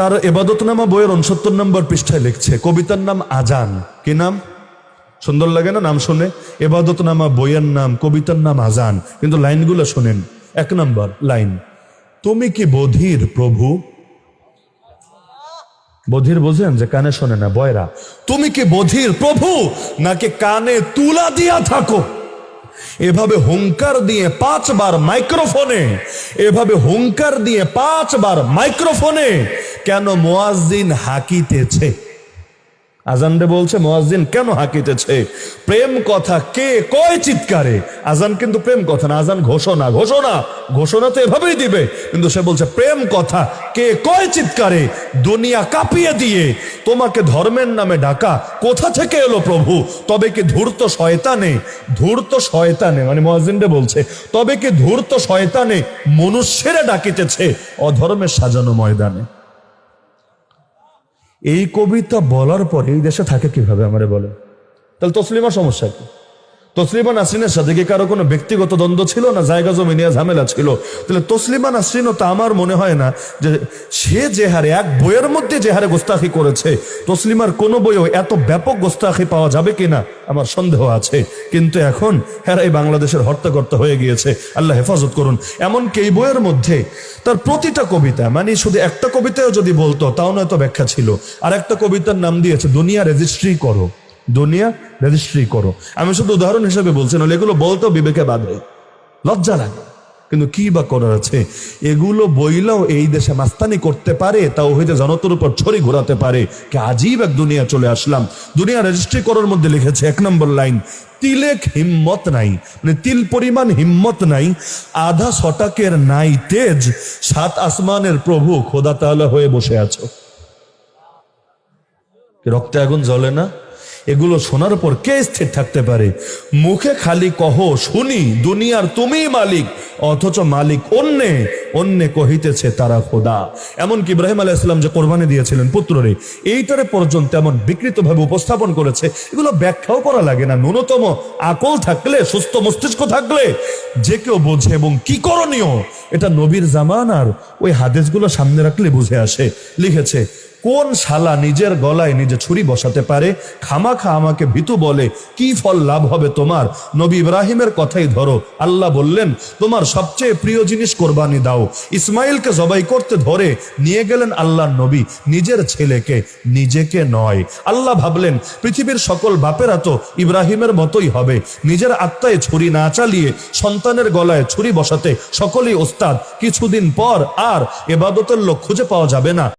তার এবাদতনামা বইয়ের উনসত্তর নম্বর পৃষ্ঠায় লিখছে, কবিতার নাম আজান। কি নাম? সুন্দর লাগে না নাম শুনে? এবাদতনামা বইয়ের নাম, কবিতার নাম আজান। কিন্তু লাইনগুলো শোনেন। এক নম্বর লাইন, তুমি কি বধির প্রভু? বধির বোঝেন যে কানে শোনে না, বয়রা। তুমি কি বধির প্রভু? নাকি কানে তুলা দিয়া থাকো? এভাবে হুঙ্কার দিয়ে পাঁচবার মাইক্রোফোনে, এভাবে হুঙ্কার দিয়ে পাঁচবার মাইক্রোফোনে কেন মোয়াজিন হাকিতেছে? আজানরে বলছে মোয়াজিন কেন হাকিতেছে? প্রেম কথা কে কয় চিৎকারে? আজান কিন্তু প্রেম কথা না, আজান ঘোষণা ঘোষণা। ঘোষণা তো এভাবেই দিবে। কিন্তু সে বলছে, প্রেম কথা কে কয় চিৎকারে? দুনিয়া কাঁপিয়ে দিয়ে। তোমাকে ধর্মের নামে ডাকা। কোথা থেকে এলো প্রভু? তবে কি ধূর্ত শয়তানে? ধূর্ত শয়তানে? মানে মোয়াজিনরে বলছে, তবে কি ধূর্ত শয়তানে মনুষ্যেরা ডাকিতেছে অধর্মের সাজানো ময়দানে? এই কবিতা বলার পরে এই দেশে থাকে কীভাবে আমারে বলে তাহলে তসলিমার সমস্যা কি? তসলিমা নাসরিনের সাথে কি কারও কোনো ব্যক্তিগত দ্বন্দ্ব ছিল না জায়গা জমি নিয়ে ঝামেলা ছিল? তাহলে তসলিমা নাসরিনও তা আমার মনে হয় না যে সে যে হারে, এক বইয়ের মধ্যে যে হারে গোস্তাখি করেছে, তসলিমার কোনো বইও এত ব্যাপক গোস্তাখি পাওয়া যাবে কিনা আমার সন্দেহ আছে। কিন্তু এখন হ্যাঁ এই বাংলাদেশের হর্তাকর্তা হয়ে গিয়েছে। আল্লাহ হেফাজত করুন। এমনকি এই বইয়ের মধ্যে তার প্রতিটা কবিতা মানে শুধু একটা কবিতাও যদি বলতো, তাও নয়তো ব্যাখ্যা ছিল। আর একটা কবিতার নাম দিয়েছে, দুনিয়া রেজিস্ট্রি করো। দুনিয়া রেজিস্ট্রি করো। আমি শুধু উদাহরণ হিসেবে বলছি না এগুলো বলতো বিবেকে বাঁধে লজ্জা লাগে। কিন্তু কি বা করার আছে? এগুলো বইলেও এই দেশে মাস্তানি করতে পারে তাও হইতে জনতার উপর ছড়ি ঘোরাতে পারে। কি আজীব এক দুনিয়া চলে আসলাম। দুনিয়া রেজিস্ট্রি করার মধ্যে লিখেছে এক নম্বর লাইন, তিলেক হিম্মত নাই মানে তিল পরিমাণ হিম্মত নাই, আধা শটাকের নাই তেজ, সাত আসমানের প্রভু খোদা তাআলা হয়ে বসে আছো। রক্তে আগুন জ্বলে না? এগুলো শোনার পর কে স্থির থাকতে পারে? মুখে খালি কহ, শুনি, দুনিয়ার তুমি মালিক, অথচ মালিক অন্যে অন্যে কহিতেছে তারা খোদা। এমনকি ইব্রাহিম আলাহ ইসলাম যে কোরবানি দিয়েছিলেন পুত্ররে, এইটারে পর্যন্ত এমন বিকৃতভাবে উপস্থাপন করেছে। এগুলো ব্যাখ্যাও করা লাগে না। ন্যূনতম আকল থাকলে, সুস্থ মস্তিষ্ক থাকলে, যে কেউ বোঝে এবং কি করণীয়, এটা নবীর জামান আর ওই হাদিসগুলো সামনে রাখলে বুঝে আসে। লিখেছে কোন শালা নিজের গলায় নিজে ছুরি বসাতে পারে? খামাখা আমাকে ভীতু বলে, কি ফল লাভ হবে তোমার? নবী ইব্রাহিমের কথাই ধরো। আল্লাহ বললেন, তোমার সবচেয়ে প্রিয় জিনিস কোরবানি দাও। ইসমাইলকে জবাই করতে ধরে নিয়ে গেলেন আল্লাহর নবী, নিজের ছেলেকে, নিজেকে নয়। আল্লাহ ভাবলেন, পৃথিবীর সকল বাপেরা তো ইব্রাহিমের মতোই হবে। নিজের আত্মায় ছুরি না চালিয়ে সন্তানের গলায় ছুরি বসাতে সকলেই ওস্তাদ। কিছুদিন পর আর এবাদতের লোক খুঁজে পাওয়া যাবে না।